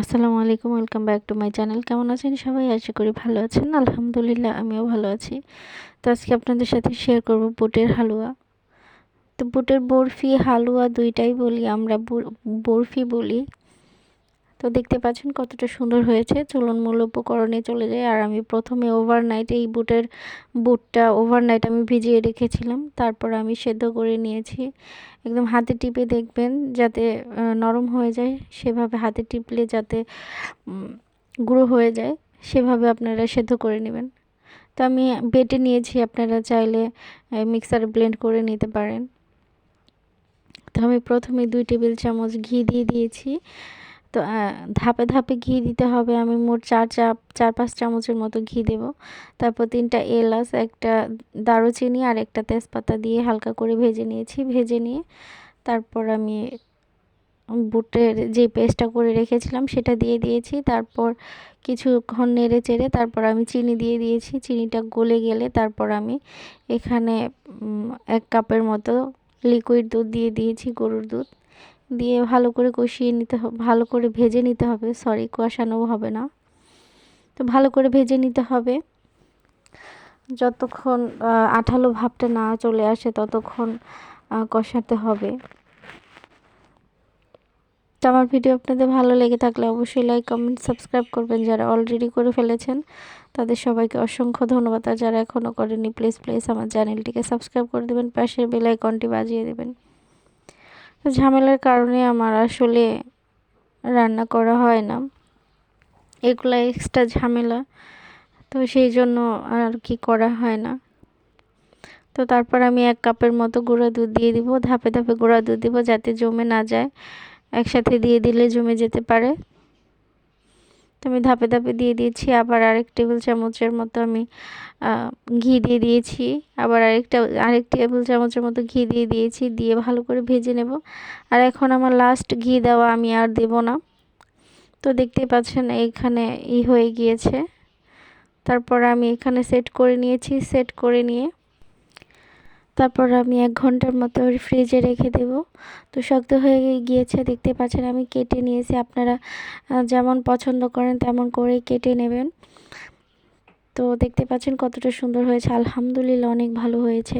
আসসালামু আলাইকুম, welcome back to my channel. কেমন আছেন সবাই? আশা করি ভালো আছেন। আলহামদুলিল্লাহ, আমিও ভালো আছি। তো আজকে আপনাদের সাথে শেয়ার করব বুটের হালুয়া। তো বুটের বরফি হালুয়া দুইটাই বলি, আমরা বরফি বলি। তো দেখতে পাচ্ছেন কতটা সুন্দর হয়েছে। চলুন মূল উপকরণে চলে যায় আর আমি প্রথমে ওভারনাইট এই বুটের, বুটটা ওভারনাইট আমি ভিজিয়ে রেখেছিলাম। তারপর আমি সেদ্ধ করে নিয়েছি। একদম হাতে টিপে দেখবেন যাতে নরম হয়ে যায়। সেভাবে হাতে টিপলে যাতে গুঁড়ো হয়ে যায়, সেভাবে আপনারা সেদ্ধ করে নেবেন। তো আমি বেটে নিয়েছি, আপনারা চাইলে মিক্সারে ব্লেন্ড করে নিতে পারেন। তো আমি প্রথমে দুই টেবিল চামচ ঘি দিয়ে দিয়েছি। তো ধাপে ধাপে ঘি দিতে হবে। আমি মোট চার চাপ, চার পাঁচ চামচের মতো ঘি দেব। তারপর তিনটা এলাচ, একটা দারুচিনি আর একটা তেজপাতা দিয়ে হালকা করে ভেজে নিয়েছি। ভেজে নিয়ে তারপর আমি বুটের যে পেস্টটা করে রেখেছিলাম সেটা দিয়ে দিয়েছি। তারপর কিছুক্ষণ নেড়ে চেড়ে তারপর আমি চিনি দিয়ে দিয়েছি। চিনিটা গলে গেলে তারপর আমি এখানে এক কাপের মতো লিকুইড দুধ দিয়ে দিয়েছি, গরুর দুধ। দিয়ে ভালো করে কষিয়ে নিতে হবে ভালো করে ভেজে নিতে হবে। সরি কষানো হবে না। তো ভালো করে ভেজে নিতে হবে। যতক্ষণ আঠালো ভাবটা না চলে আসে, ততক্ষণ কষাতে হবে। তো আমার ভিডিও আপনাদের ভালো লেগে থাকলে অবশ্যই লাইক কমেন্ট সাবস্ক্রাইব করবেন। যারা অলরেডি করে ফেলেছেন, তাদের সবাইকে অসংখ্য ধন্যবাদ। আর যারা এখনও করেনি প্লিজ প্লিজ আমার চ্যানেলটিকে সাবস্ক্রাইব করে দেবেন। পাশে বেল আইকনটি বাজিয়ে দেবেন। ঝামেলার কারণে আমার আসলে রান্না করা হয় না। এগুলো এক্সট্রা ঝামেলা। তো সেই জন্য আর কি করা হয় না। তো তারপর আমি এক কাপের মতো গুঁড়া দুধ দিয়ে দিব, ধাপে ধাপে গুঁড়া দুধ দিব যাতে জমে না যায়। একসাথে দিয়ে দিলে জমে যেতে পারে। তো আমি ধাপে ধাপে দিয়ে দিয়েছি। আবার আরেক টেবিল চামচের মতো আমি ঘি দিয়ে দিয়েছি। আবার আরেকটা, আরেক টেবিল চামচের মতো ঘি দিয়ে দিয়েছি। দিয়ে ভালো করে ভেজে নেব। আর এখন আমার লাস্ট ঘি দেওয়া আমি আর দেব না। তো দেখতেই পাচ্ছেন এখানে ই হয়ে গিয়েছে। তারপর আমি এখানে সেট করে নিয়েছি। সেট করে নিয়ে তারপর আমি এক ঘণ্টার মতো ফ্রিজে রেখে দেব। তো শক্ত হয়ে গিয়েছে, দেখতে পাচ্ছেন আমি কেটে নিয়েছি। আপনারা যেমন পছন্দ করেন তেমন করে কেটে নেবেন। তো দেখতে পাচ্ছেন কতটা সুন্দর হয়েছে। আলহামদুলিল্লাহ অনেক ভালো হয়েছে।